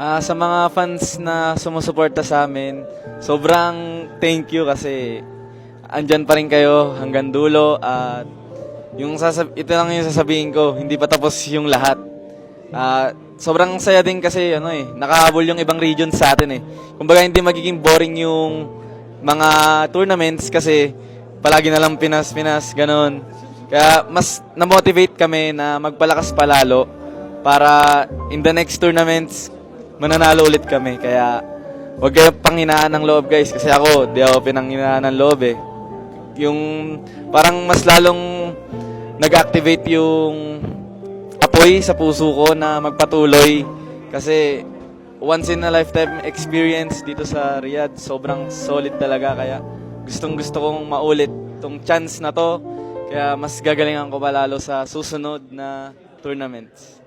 Ah, sa mga fans na sumusuporta sa amin, sobrang thank you kasi andyan pa rin kayo hanggang dulo at yung sasab- ito lang yung sasabihin ko, hindi pa tapos yung lahat. Ah, sobrang saya din kasi ano eh, nakahabol yung ibang regions sa atin eh. Kumbaga hindi magiging boring yung mga tournaments kasi palagi na lang Pinas, Pinas, ganun. Kaya mas na-motivate kami na magpalakas palalo para in the next tournaments mananalo ulit kami. Kaya huwag kayong panghinaan ng loob guys kasi ako, di ako pinanghinaan ng loob eh. Yung parang mas lalong nag-activate yung apoy sa puso ko na magpatuloy kasi once in a lifetime experience dito sa Riyadh sobrang solid talaga kaya gustong gusto kong maulit tong chance na to kaya mas gagalingan ko pa lalo sa susunod na tournaments.